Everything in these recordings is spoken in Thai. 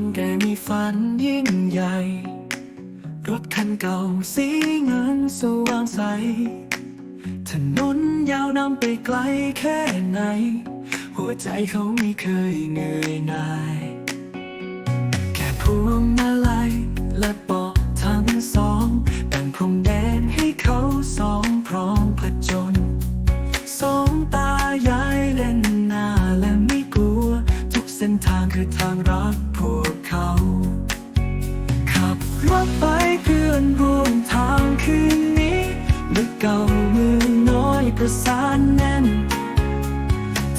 คนแก่มีฝันยิ่งใหญ่ รถคันเก่าสีเงินสว่างใส ถนนยาวนำไปไกลแค่ไหน หัวใจเขาไม่เคยเหนื่อยหน่าย แค่พวงมาลัยและปอกทั้งสองแต่งพรมแดนให้เขาสองพร้อมผจญสองตายายเล่นหน้าและไม่กลัว ทุกเส้นทางคือทางรัก รถไปเพื่อนร่วมทางคืนนี้นึกเก่ามือน้อยประสานแน่น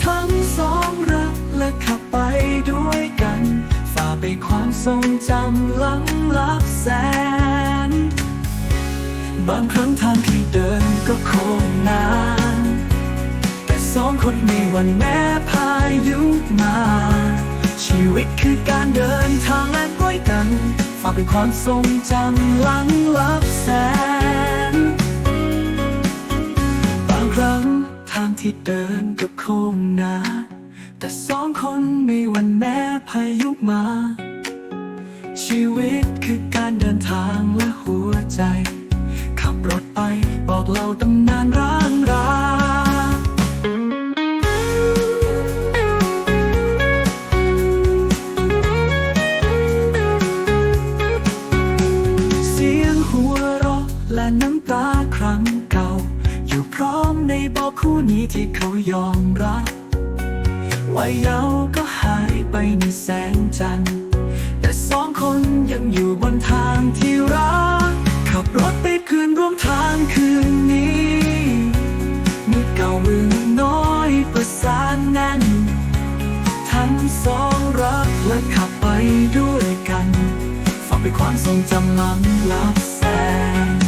ทั้งสองรักและขับไปด้วยกัน ฝ่าไปความทรงจำลังลับแสน บางครั้งทางที่เดินก็โค้งนาน แต่สองคนมีวันแม้พายุมา ชีวิตคือการเดินทาง เป็นความทรงจำลังลับแสน บางครั้งทางที่เดินก็โค้งหนาแต่สองคนมีวันแม้พายุมา ชีวิตคือการเดินทางและหัวใจ และน้ำตาครั้งเก่า อยู่พร้อมในบอกคู่นี้ที่เขายอมรับวัยเยาว์ก็หายไปในแสงจันทร์แต่สองคนยังอยู่บนทางที่รัก ขับรถไปคืนร่วมทางคืนนี้เมื่อเก่ามือน้อยประสานแน่น ทั้งสองรักและขับไปด้วยกันฝากไปความทรงจำลังลับแสน